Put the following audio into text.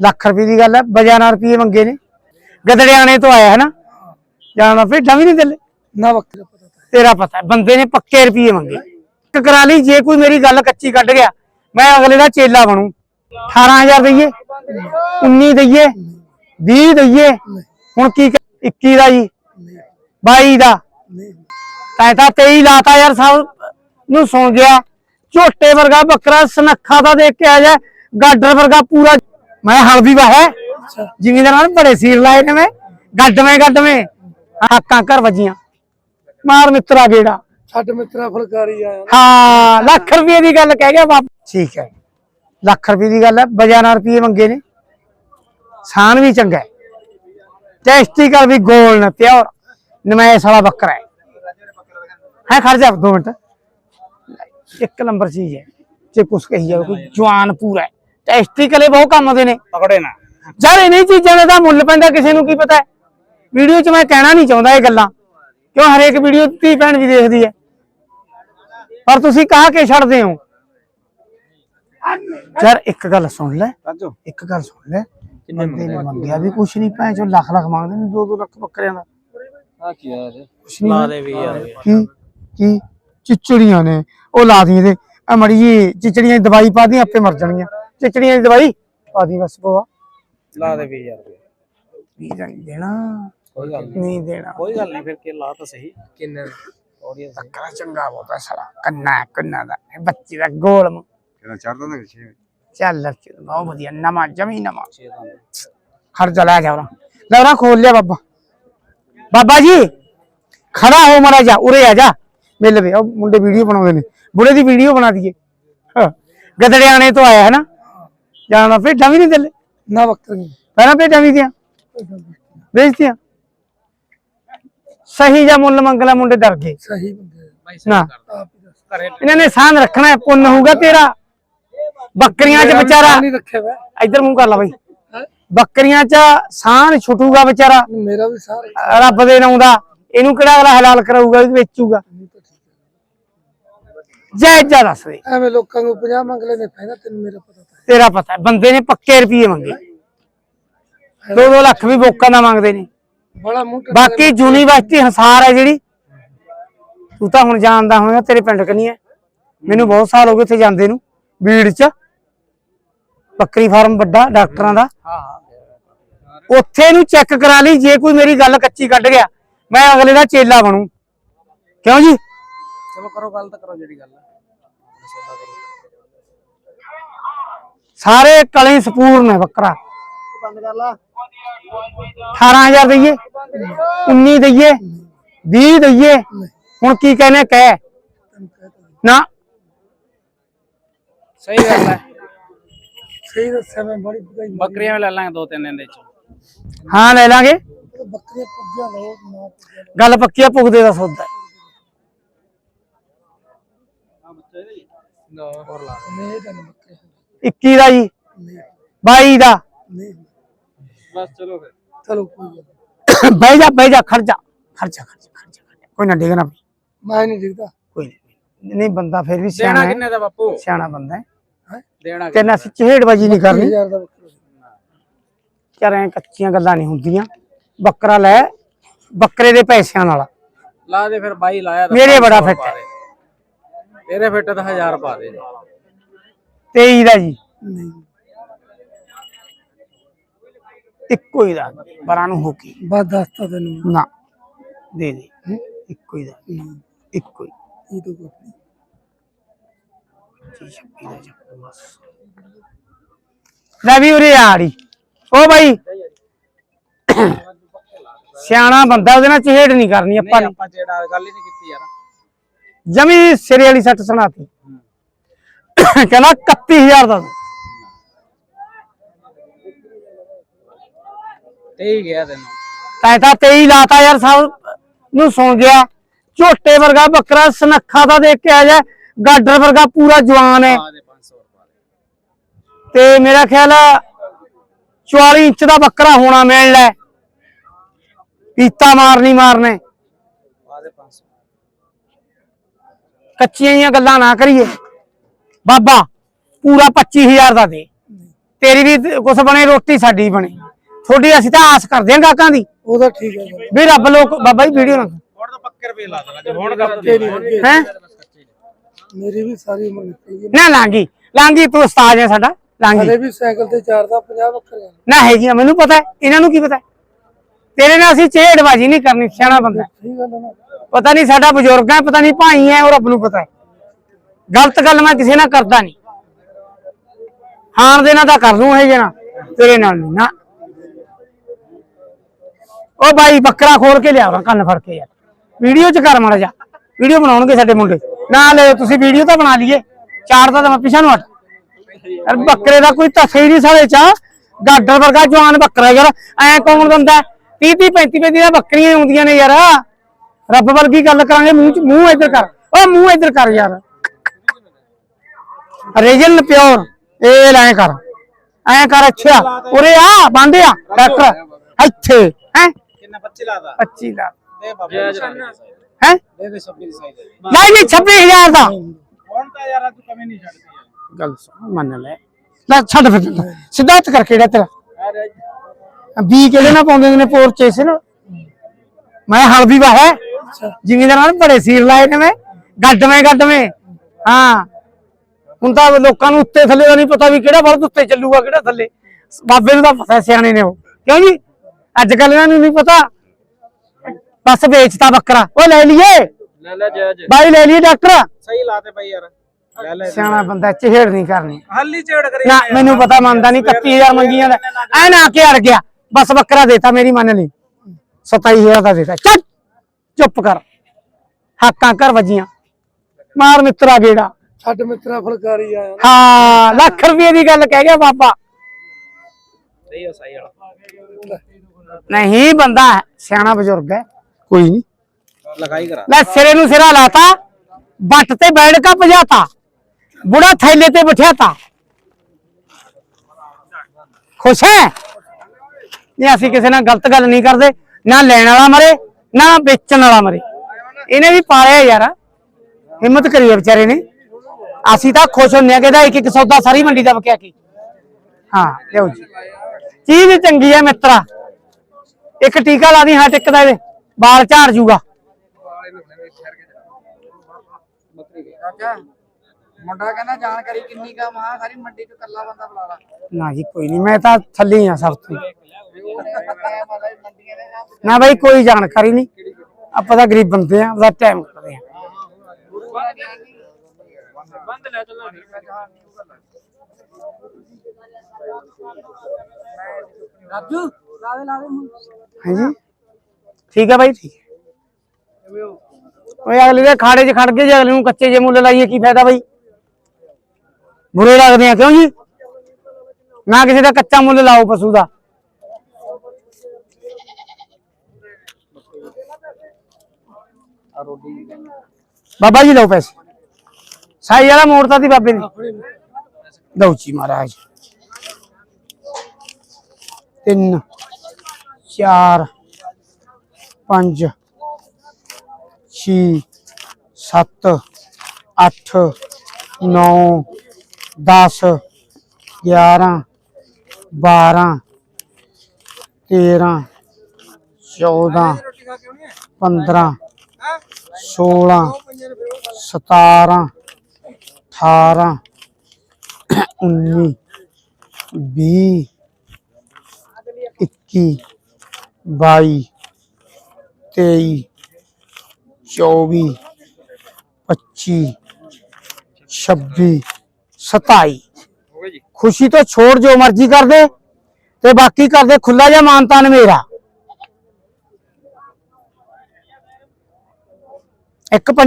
ਲੱਖ ਰੁਪਏ ਦੀ ਗੱਲ ਹੈ ਬਜਾਨਾ ਰੁਪਏ ਮੰਗੇ ਨੇ। ਗਦੜਿਆਣੇ ਤੋਂ ਆਇਆ ਹੈ ਨਾ ਜਾਣਾ ਭੇਡਾਂ ਵੀ ਨਹੀਂ ਦਿਲੇ ਨਾ ਬੱਕਰੀ ਦਾ ਪਤਾ ਤਾਂ ਤੇਰਾ ਪਤਾ ਹੈ, ਬੰਦੇ ਨੇ ਪੱਕੇ ਰੁਪਏ ਮੰਗੇ। ਇੱਕ ਕਰਾ ਲਈ ਜੇ ਕੋਈ ਮੇਰੀ ਗੱਲ ਕੱਚੀ ਕੱਢ ਗਿਆ ਮੈਂ ਅਗਲੇ ਦਾ ਚੇਲਾ ਬਣੂ। 18000 ਦਈਏ 19 ਦਈਏ 20 ਦਈਏ ਹੁਣ ਕੀ ਕ- 21 ਦਾ ਜੀ 22 ਦਾ। ਤੈਂ ਤਾਂ 23 ਲਾਤਾ ਯਾਰ ਸਭ ਨੂੰ ਸੁਣ ਗਿਆ। ਝੋਟੇ ਵਰਗਾ ਬੱਕਰਾ ਸਨੱਖਾ ਦਾ ਦੇਖ ਕੇ ਆ ਜਾ ਗਾਡਰ ਵਰਗਾ ਪੂਰਾ ਮੈਂ ਹਲਦੀ ਅੱਛਾ। ਜ਼ਿਮੀਂਦਾਰਾਂ ਨੇ ਬੜੇ ਸੀਰ ਲਾਏ ਨੇ ਮੈਂ। ਗੱਡਵੇਂ ਗੱਡਵੇਂ। ਹਾਕਾਂ ਘਰ ਵੱਜੀਆਂ। ਮਾਰ ਮਿੱਤਰਾ ਗੇੜਾ। ਛੱਡ ਮਿੱਤਰਾ ਫੁਲਕਾਰੀ ਆਇਆ ਹਾਂ ਲੱਖ ਰੁਪਏ ਦੀ ਗੱਲ ਕਹਿ ਗਿਆ ਬਾਪ। ਠੀਕ ਹੈ। ਲੱਖ ਰੁਪਏ ਦੀ ਗੱਲ ਹੈ ਬਜਾਨਾ ਰੁਪਏ ਮੰਗੇ ਨੇ। ਸਾਨ ਵੀ ਚੰਗਾ ਹੈ। ਟੈਸਟੀਕਲ ਵੀ ਗੋਲ ਨਾ ਪਿਓਰ। ਨਮੈਸ ਵਾਲਾ ਬੱਕਰਾ ਹੈ। ਹੈ ਖੜ ਜਾ ਦੋ ਮਿੰਟ। ਇੱਕ ਨੰਬਰ ਚੀਜ਼ ਹੈ। ਜੇ ਕੁਛ ਕਹੀ ਜਾਵੇ ਕੋਈ ਜਵਾਨ ਪੂਰਾ ਹੈ। ਟੈਸਟੀਕਲੇ ਬਹੁਤ ਕੰਮ ਦੇ ਨੇ। ਪਕੜੇ ਨਾ। ਯਾਰ ਇਹਨਾਂ ਚੀਜ਼ਾਂ ਦਾ ਤਾਂ ਮੁੱਲ ਪੈਂਦਾ ਕਿਸੇ ਨੂੰ ਕੀ ਪਤਾ ਹੈ। ਵੀਡੀਓ 'ਚ ਮੈਂ ਕਹਿਣਾ ਨਹੀਂ ਚਾਹੁੰਦਾ ਇਹ ਗੱਲਾਂ। ਕਿਉਂ ਹਰੇਕ ਵੀਡੀਓ ਧੀ ਭੈਣ ਵੀ ਦੇਖਦੀ ਹੈ। ਪਰ ਤੁਸੀਂ ਕਹਾ ਕੇ ਛੱਡਦੇ ਹੋ। ਯਾਰ ਇੱਕ ਗੱਲ ਸੁਣ ਲੈ। ਇੱਕ ਗੱਲ ਸੁਣ ਲੈ। ਬੰਦੇ ਨੇ ਮੰਗਿਆ ਵੀ ਕੁਛ ਨਹੀਂ ਭੈਣ ਚੋ ਲੱਖ ਲੱਖ ਮੰਗਦੇ ਨੇ 2-2 ਲੱਖ ਬੱਕਰਿਆਂ ਦਾ। ਆ ਕੀ ਜੀ? ਕੁਛ ਨਹੀਂ ਲਾ ਦੇ ਵੀ ਯਾਰ। ਕੀ? ਕੀ? ਚਿਚੜੀਆਂ ਨੇ। ਉਹ ਲਾ ਦੀ ਇਹਦੇ ਆ ਮੜੀ ਜੀ ਚਿਚੜੀਆਂ ਦੀ ਦਵਾਈ ਪਾ ਦੀ ਆਪੇ ਮਰ ਜਾਣਗੀਆਂ। ਚਿਚੜੀਆਂ ਦੀ ਦਵਾਈ? ਪਾ ਦੀ ਬਸ ਪਵਾ ਲਾ ਦੇ ਵੀ ਯਾਰ ਵੀ ਨਹੀਂ ਦੇਣਾ। ਕੋਈ ਗੱਲ ਨਹੀਂ। ਨਹੀਂ ਦੇਣਾ। ਕੋਈ ਗੱਲ ਨਹੀਂ ਫਿਰ ਕੇ ਲਾ ਤਾਂ ਸਹੀ। ਕਿੰਨੇ? ਆਡੀਅנס ਬੱਕਰਾ ਚੰਗਾ ਬਹੁਤਾ ਸਾਲਾ। ਕੰਨਾ ਕੰਨਾ ਦਾ। ਇਹ ਬੱਚੇ ਦਾ ਗੋਲ ਮੂੰਹ। ਕਿਹੜਾ ਚੜਦਾ ਨਾ ਕਿਛੇ ਚੱਲ ਲੱਛੇ ਬਹੁਤ ਵਧੀਆ। ਨਵਾਂ ਜਮੀ ਨਵਾਂ। ਖੜ ਜਾ ਲੈ ਗਿਆ ਉਹਨਾਂ ਲੈ ਉਹਨਾਂ ਖੋਲ ਲਿਆ ਬਾਬਾ। ਬਾਬਾ ਜੀ ਖੜਾ ਹੋ ਮਰਾ ਜਾ ਉਰੇ ਆ ਜਾ। ਮਿਲ ਵੇ। ਉਹ ਮੁੰਡੇ ਵੀਡੀਓ ਬਣਾਉਂਦੇ ਨੇ। ਬੁੜੇ ਦੀ ਵੀਡੀਓ ਬਣਾ ਦਈਏ। ਹਾਂ, ਗਦੜਿਆਣੇ ਤੋਂ ਆਇਆ ਹੈ ਨਾ। ਜਾਣਾ ਭੇਡਾਂ ਵੀ ਨਹੀਂ ਦਿਲੇ ਨਾ ਬੱਕਰੀ ਪਹਿਲਾਂ ਭੇਡਾਂ ਵੀ ਦੀਆਂ? ਵੇਚਤੀਆਂ? ਸਹੀ ਜਾਂ ਮੁੱਲ ਮੰਗਲਾ ਮੁੰਡੇ ਡਰ ਗਏ। ਸਹੀ ਬੰਦੇ ਬਾਈ ਨਾ। ਇਹਨਾਂ ਨੇ ਸਾਨ ਰੱਖਣਾ ਹੈ ਪੁੰਨ ਹੋਊਗਾ ਤੇਰਾ। ਬੱਕਰੀਆਂ 'ਚ ਵਿਚਾਰਾ ਨਹੀਂ ਰੱਖਿਆ ਵਾ ਇੱਧਰ ਮੂੰਹ ਕਰ ਲਾ ਬਾਈ। ਬੱਕਰੀਆਂ 'ਚ ਸਾਨ ਛੁੱਟੂਗਾ ਵਿਚਾਰਾ। ਮੇਰਾ ਵੀ ਸਾਰਾ ਰੱਬ ਦੇ ਨਾਂ ਦਾ। ਇਹਨੂੰ ਕਿਹੜਾ ਅਗਲਾ ਹਲਾਲ ਕਰਾਊਗਾ ਵੇਚੂਗਾ। ਜੈ ਜੈ ਦੱਸ ਦੇ। ਐਵੇਂ ਲੋਕਾਂ ਨੂੰ 50 ਮੰਗ ਲੈਣੇ ਪੈਣਾ ਤੈਨੂੰ ਮੇਰਾ ਪਤਾ ਤੇਰਾ ਪਤਾ ਹੈ, ਬੰਦੇ ਨੇ ਪੱਕੇ ਰੁਪਏ ਮੰਗੇ। 2-2 ਲੱਖ ਵੀ ਬੋਕਾਂ ਦਾ ਮੰਗਦੇ ਨੇ। ਬੜਾ ਮੂੰਹ ਟੱਟਾ ਬਾਕੀ ਯੂਨੀਵਰਸਿਟੀ ਹਸਾਰ ਹੈ ਜਿਹੜੀ। ਤੂੰ ਤਾਂ ਹੁਣ ਜਾਣਦਾ ਹੋਵੇਂਗਾ ਤੇਰੇ ਪਿੰਡ ਕਨੀ ਹੈ। ਮੈਨੂੰ ਬਹੁਤ ਸਾਲ ਹੋ ਗਏ ਉੱਥੇ ਜਾਂਦੇ ਨੂੰ ਬੀੜ ਚ। ਬੱਕਰੀ ਫਾਰਮ ਵੱਡਾ ਡਾਕਟਰਾਂ ਦਾ। ਉੱਥੇ ਨੂੰ ਚੈੱਕ ਕਰਾ ਲਈ ਜੇ ਕੋਈ ਮੇਰੀ ਗੱਲ ਕੱਚੀ ਕੱਢ ਗਿਆ ਮੈਂ ਅਗਲੇ ਦਾ ਚੇਲਾ ਬਣੂ। ਕਿਉਂ ਜੀ? ਚਲੋ ਕਰੋ ਗੱਲ ਤਾਂ ਕਰੋ ਜਿਹੜੀ ਗੱਲ। ਹੈ ਸੌਦਾ ਕਰੋ ਸਾਰੇ ਕਲੇ ਸਪੂਰਨ ਹੈ ਬੱਕਰਾ। ਬੰਦ ਕਰ ਲਾ 18000 ਦਈਏ 19 ਦਈਏ 20 ਦਈਏ ਹੁਣ ਕੀ ਕਹਿੰਦੇ ਕਹਿ। ਨਾ। ਸਹੀ ਗੱਲ ਹੈ। ਸਹੀ ਦੱਸਿਆ ਮੈਂ ਬੜੀ ਭਗਾਈ ਬੱਕਰੀਆਂ ਲੈ ਲਾਂਗੇ ਦੋ ਤਿੰਨ ਦਿਨ ਦੇ ਚ ਹਾਂ ਲੈ ਲਾਂਗੇ। ਬੱਕਰੀਆਂ ਪੁੱਗਿਆ ਨਾ ਗੱਲ ਪੱਕੀ ਆ ਪੁੱਗਦੇ ਦਾ ਸੌਦਾ। ਹੈ। ਹੋਰ ਲਾ ਨਹੀਂ ਤਾਂ ਨਹੀਂ ਬੱਕਰੇ 21 ਦਾ ਜੀ। ਨਹੀਂ 22 ਦਾ। ਨਹੀਂ ਬਸ ਚਲੋ ਫਿਰ। ਚਲੋ ਕੋਈ ਗੱਲ ਨੀ। ਬਹਿ ਜਾ ਬਹਿ ਜਾ ਖੜ ਜਾ, ਖੜ ਜਾ ਕੋਈ ਨਾ ਡੇਗਣਾ ਮੈਂ ਨਹੀਂ ਦਿਖਦਾ ਕੋਈ ਨਹੀਂ ਨਹੀਂ ਬੰਦਾ ਫਿਰ ਵੀ ਦੇਣਾ ਸਿਆਣਾ ਹੈ। ਕਿੰਨੇ ਦਾ ਬਾਪੂ? ਸਿਆਣਾ ਬੰਦਾ ਹੈ। ਦੇਣਾ ਤੇ ਨਾ ਚਿਹੜਬਾਜੀ ਨਹੀਂ ਕਰਨੀ। 20000 ਦਾ ਬੱਕਰਾ ਚਾਰ ਐ ਕੱਚੀਆਂ ਗੱਲਾਂ ਨਹੀਂ ਹੁੰਦੀਆਂ। ਬੱਕਰਾ ਲੈ ਬੱਕਰੇ ਦੇ ਪੈਸਿਆਂ ਨਾਲ। ਲਾ ਦੇ ਫਿਰ ਬਾਈ ਲਾਇਆ ਤਾਂ ਮੇਰੇ ਬੜਾ 500 ਫਿੱਟ ਹੈ। ਤੇਰੇ ਫਿੱਟ ਤਾਂ 1000 ਪਾ ਦੇ। 23 ਦਾ ਜੀ। ਨਹੀਂ। ਇੱਕੋ ਹੀ ਦਾ ਬਰਾਂ ਨੂੰ ਹੋ ਕੇ। ਬਸ ਦੱਸਤਾ ਤੈਨੂੰ ਨਾ ਦੇ ਦੇ। ਇੱਕੋ ਹੀ ਦਾ। ਇੱਕੋ ਹੀ। ਇਹ ਤਾਂ ਕੁਛ ਨਹੀਂ। ਜੀ ਛੱਪੀ ਦਾ ਜੱਪੂ ਬਸ। ਲੈ ਵੀ ਉਰੇ ਆੜੀ। ਓ ਬਾਈ। ਸਿਆਣਾ ਬੰਦਾ ਉਹਦੇ ਨਾਲ ਚਿਹੜ ਨਹੀਂ ਕਰਨੀ ਆਪਾਂ ਨੇ। ਆਪਾਂ ਜਿਹੜਾ ਗੱਲ ਹੀ ਨਹੀਂ ਕੀਤੀ ਯਾਰ। ਜਮੀ ਸਿਰੇ ਵਾਲੀ ਸੱਟ ਸੁਣਾਤੀ ਕਹਿੰਦਾ 31000 ਦਾ। ਤੇ ਹੀ ਗਿਆ ਤੈਨੂੰ। ਤੈਂ ਤਾਂ 23 ਲਾਤਾ ਯਾਰ ਸਭ ਨੂੰ ਸੁਣ ਗਿਆ। ਝੋਟੇ ਵਰਗਾ ਬੱਕਰਾ ਸਨੱਖਾ ਦਾ ਦੇਖ ਕੇ ਆ ਜਾ। ਗਾਡਰ ਵਰਗਾ ਪੂਰਾ ਜਵਾਨ ਹੈ। ਪਾ ਦੇ 500 ਪਾ ਦੇ ਤੇ ਮੇਰਾ ਖਿਆਲ ਆ 44 ਇੰਚ ਦਾ ਬੱਕਰਾ ਹੋਣਾ ਮਿਲ ਲੈ। ਪੀਤਾ ਮਾਰਨੀ ਮਾਰਨੇ। ਪਾ ਦੇ 500 ਕੱਚੀਆਂ ਜੀਆਂ ਗੱਲਾਂ ਨਾ ਕਰੀਏ। ਬਾਬਾ ਪੂਰਾ 25000 ਦਾ ਦੇ। ਤੇਰੀ ਵੀ ਕੁਛ ਬਣੇ ਰੋਟੀ ਸਾਡੀ ਬਣੇ। ਥੋੜੀ ਅਸੀਂ ਤਾਂ ਆਸ ਕਰਦੇ ਆਂ ਗਾਹਕਾਂ ਦੀ। ਉਹਦਾ ਠੀਕ ਹੈ। ਵੀ ਰੱਬ ਲੋਕ ਬਾਬਾ ਜੀ ਵੀਡੀਓ ਨਾ ਹੁਣ ਤਾਂ ਪੱਕੇ ਰੁਪਏ ਲਾ ਦੇਣਾ ਜੇ ਹੁਣ ਕਰ ਅੱਗੇ ਨਹੀਂ ਅੱਗੇ ਹੈ। ਮੇਰੀ ਵੀ ਸਾਰੀ ਉਮਰ ਨਿਕਲ ਗਈ। ਨਾ ਲਾਂਗੀ। ਲਾਂਗੀ ਤੂੰ ਉਸਤਾਦ ਹੈ ਸਾਡਾ। ਲਾਂਗੀ। ਹਲੇ ਵੀ ਸਾਈਕਲ ਤੇ ਚਾਰਦਾ 50 ਬੱਕਰੇ ਆ। ਨਾ ਹੈਗੀਆਂ ਮੈਨੂੰ ਪਤਾ ਹੈ। ਇਹਨਾਂ ਨੂੰ ਕੀ ਪਤਾ ਹੈ? ਤੇਰੇ ਨਾਲ ਅਸੀਂ ਛੇੜਬਾਜੀ ਨਹੀਂ ਕਰਨੀ ਸਿਆਣਾ ਬੰਦਾ ਹੈ। ਠੀਕ ਗੱਲ ਹੈ ਨਾ। ਪਤਾ ਨਹੀਂ ਸਾਡਾ ਬਜ਼ੁਰਗ ਹੈ ਪਤਾ ਨਹੀਂ ਭਾਈ ਹੈ ਉਹ ਰੱਬ ਨੂੰ ਪਤਾ ਹੈ। ਗਲਤ ਗੱਲ ਮੈਂ ਕਿਸੇ ਨਾਲ ਕਰਦਾ ਨਹੀਂ। ਹਾਣ ਦੇ ਨਾਲ ਤਾਂ ਕਰ ਲੂੰ ਇਹ ਜਣਾ, ਤੇਰੇ ਨਾਲ ਨਹੀਂ ਨਾ। ਉਹ ਬਾਈ ਬੱਕਰਾ ਖੋਲ ਕੇ ਲਿਆਵਾ ਕੰਨ ਫੜ ਕੇ ਯਾਰ। ਵੀਡੀਓ ਚ ਕਰ ਮਾੜਾ ਜਾ ਵੀਡੀਓ ਬਣਾਉਣਗੇ ਸਾਡੇ ਮੁੰਡੇ। ਨਾ ਲੈ, ਤੁਸੀਂ ਵੀਡੀਓ ਤਾਂ ਬਣਾ ਲਈਏ। ਚਾਰ ਤਾਂ ਮੈਂ ਪਿਛਾ ਨੂੰ ਹਟ। ਯਾਰ ਬੱਕਰੇ ਦਾ ਕੋਈ ਤਸੇ ਹੀ ਨਹੀਂ ਸਾਲੇ ਚ। ਗਾਡਰ ਵਰਗਾ ਜਵਾਨ ਬੱਕਰਾ ਯਾਰ। ਐ ਕੌਣ ਬੰਦਾ 30 30 35 35 ਦੀਆਂ ਬੱਕਰੀਆਂ ਆਉਂਦੀਆਂ ਨੇ ਯਾਰ। ਰੱਬ ਵਰਗੀ ਗੱਲ ਕਰਾਂਗੇ, ਮੂੰਹ ਚ ਮੂੰਹ ਇੱਧਰ ਕਰ। ਓ ਮੂੰਹ ਇੱਧਰ ਕਰ ਯਾਰ। ਰੀਜਨ ਪਿਓਰ ਇਹ ਲੈ ਕਰ। ਐ ਕਰ ਅੱਛਾ। ਉਰੇ ਆ ਬਾਂਦੇ ਆ ਡਾਕਟਰ। ਇੱਥੇ ਹੈ? ਕਿੰਨਾ 25 ਲਾਦਾ 25 ਦਾ ਦੇ ਬਾਬਾ ਹੈ? ਦੇ ਦੇ 26 ਦੀ ਸਾਈਜ਼ ਨਹੀਂ ਨਹੀਂ 26000 ਦਾ। ਹੁਣ ਤਾਂ ਯਾਰ ਤੂੰ ਕਮੀ ਨਹੀਂ ਛੱਡਦੀ ਗੱਲ ਸੁਣ ਮੰਨ ਲੈ। ਲੈ ਛੱਡ ਫਿਰ। ਸਿੱਧਾ ਹੱਥ ਕਰਕੇ ਜਿਹੜਾ ਤੇਰਾ? ਬੀ ਕਿਹੜੇ ਨਾਲ ਪਾਉਂਦੇ ਨੇ ਪੋਰਚ ਇਸ ਨਾਲ? ਮੈਂ ਹਲਦੀ ਦਾ ਹੈ। ਜ਼ਿਮੀਂਦਾਰਾਂ ਨੇ ਬੜੇ ਸੀਰ ਲਾਏ ਨੇ ਮੈਂ। ਗੱਡਵੇਂ ਗੱਡਵੇਂ। ਹਾਂ। ਹੁਣ ਤਾਂ ਲੋਕਾਂ ਨੂੰ ਉੱਤੇ ਥੱਲੇ ਦਾ ਨਹੀਂ ਪਤਾ ਵੀ ਕਿਹੜਾ ਬਲਦ ਉੱਤੇ ਚੱਲੂਗਾ ਕਿਹੜਾ ਥੱਲੇ। ਬਾਬੇ ਨੂੰ ਤਾਂ ਪਤਾ ਸਿਆਣੇ ਨੇ ਉਹ। ਕਿਉਂ ਜੀ? ਅੱਜ ਕੱਲ ਇਹਨਾਂ ਨੂੰ ਨਹੀਂ ਪਤਾ। ਬਸ ਵੇਚਤਾ ਬੱਕਰਾ। ਉਹ ਲੈ ਲਈਏ। ਲੈ ਲੈ ਜਾਇਜ਼ ਬਾਈ ਲੈ ਲਈਏ ਡਾਕਟਰ। ਸਹੀ ਲਾਤੇ ਭਾਈ ਯਾਰ। ਸਿਆਣਾ ਬੰਦਾ ਚਿਹੜ ਨਹੀਂ ਕਰਨੀ। ਹੱਲੀ ਝੇੜ ਕਰੀ ਨਾ ਮੈਨੂੰ ਪਤਾ ਮੰਨਦਾ ਨਹੀਂ 31000 ਮੰਗੀਆਂ ਦਾ। ਐ ਨਾ ਕੇ ਅੜ ਗਿਆ। ਬਸ ਬੱਕਰਾ ਦੇਤਾ ਮੇਰੀ ਮੰਨ ਲਈ। 27000 ਦਾ ਦੇਤਾ। ਚੱਲ ਚੁੱਪ ਕਰ। ਹਾਕਾਂ ਕਰ ਵੱਜੀਆਂ। ਮਾਰ ਮਿੱਤਰਾ ਗੇੜਾ। ਛੱਡ ਮਿੱਤਰਾ ਫਲਕਾਰੀ ਆਇਆ ਹਾਂ ਲੱਖ ਰੁਪਏ ਦੀ ਗੱਲ ਕਹਿ ਗਿਆ ਬਾਬਾ। ਸਹੀ ਹੋ ਸਹੀ ਵਾਲਾ ਨਹੀਂ ਬੰਦਾ ਹੈ, ਸਿਆਣਾ ਬਜ਼ੁਰਗ ਹੈ। ਕੋਈ ਨਹੀਂ। ਲਗਾਈ ਕਰਾ। ਲੈ ਸਿਰੇ ਨੂੰ ਸਿਰਾ ਲਾਤਾ ਬੱਟ ਤੇ ਬੈਠ ਕੇ ਭਜਾਤਾ ਬੁੜਾ ਥੈਲੇ ਤੇ ਬਿਠਾਤਾ। ਖੁਸ਼ ਹੈ? ਨਹੀਂ ਅਸੀਂ ਕਿਸੇ ਨਾਲ ਗਲਤ ਗੱਲ ਨਹੀਂ ਕਰਦੇ ਨਾ ਲੈਣ ਵਾਲਾ ਮਰੇ ਨਾ ਵੇਚਣ ਵਾਲਾ ਮਰੇ। ਇਹਨੇ ਵੀ ਪਾਲਿਆ ਯਾਰ। ਹਿੰਮਤ ਕਰੀ ਹੈ ਵਿਚਾਰੇ ਨੇ। ਅਸੀਂ ਤਾਂ ਖੁਸ਼ ਹੁੰਨੇ ਆ ਕਿ ਇਹਦਾ ਇੱਕ ਇੱਕ ਸੌਦਾ ਸਾਰੀ ਮੰਡੀ ਦਾ ਬਕਿਆ ਕੀ। ਹਾਂ ਲਿਓ ਜੀ। ਚੀਜ਼ ਚੰਗੀ ਹੈ ਮਿੱਤਰਾ। ਇੱਕ ਟੀਕਾ ਲਾ ਦੀ ਹਾਂ ਟਿੱਕਦਾ ਇਹਦੇ। ਬਾਲ ਝਾੜ ਜੂਗਾ। ਮੁੰਡਾ ਕਹਿੰਦਾ ਜਾਣਕਾਰੀ ਕਿੰਨੀ ਕਾ ਮਹਾ ਸਾਰੀ ਮੰਡੀ ਚ ਕੱਲਾ ਬੰਦਾ ਬੁਲਾ ਲਾ। ਨਾ ਜੀ ਕੋਈ ਨਹੀਂ ਮੈਂ ਤਾਂ ਥੱਲੇ ਆ ਸਭ ਤੋਂ। ਮੰਡੀਆਂ ਨੇ ਨਾ ਬਾਈ ਕੋਈ ਜਾਣਕਾਰੀ ਨਹੀਂ। ਆਪਾਂ ਤਾਂ ਗਰੀਬ ਬੰਦੇ ਆ ਉਹਦਾ ਟਾਈਮ ਕਰਦੇ ਆ ਬੰਦ ਲੈ ਚੱਲੋ ਰਾਜੂ ਲਾ ਦੇ ਲਾ ਦੇ ਹਾਂਜੀ ਠੀਕ ਹੈ ਬਾਈ ਠੀਕ ਹੈ ਓਏ ਅਗਲੇ ਦੇ ਖਾੜੇ 'ਚ ਖੜ ਕੇ ਜੇ ਅਗਲੇ ਨੂੰ ਕੱਚੇ ਜੇ ਮੁੱਲ ਲਾਈਏ ਕੀ ਫਾਇਦਾ ਬਾਈ ਬੁਰੇ ਲੱਗਦੇ ਆ ਕਿਉਂ ਜੀ ਨਾ ਕਿਸੇ ਦਾ ਕੱਚਾ ਮੁੱਲ ਲਾਓ ਪਸ਼ੂ ਦਾ ਆ ਰੋਟੀ ਬਾਬਾ ਜੀ ਲਓ ਪੈਸੇ ਸਾਈ ਵਾਲਾ ਮੋੜਤਾ ਦੀ ਬਾਬੇ ਨੇ ਲਓ ਜੀ ਮਹਾਰਾਜ। ਤਿੰਨ ਚਾਰ ਪੰਜ ਛੇ ਸੱਤ ਅੱਠ ਨੌ 10 11 12 13 14 ਰੋਟੀ ਖਾ ਕੇ ਆਉਣੀ ਹੈ 15 ਹਾਂ 16 ਪੰਜਾਂ ਰੁਪਏ ਉਹ 17 18 19 20 21 22 23 24 25 26 27 ਹੋ ਗਏ ਜੀ ਖੁਸ਼ੀ ਤੋਂ ਛੋੜ ਜੋ ਮਰਜ਼ੀ ਕਰ ਦੇ ਤੇ ਬਾਕੀ ਕਰ ਦੇ ਖੁੱਲਾ ਜਿਹਾ ਮਾਨਤਾਨ ਮੇਰਾ ਇੱਕ ਪੰ-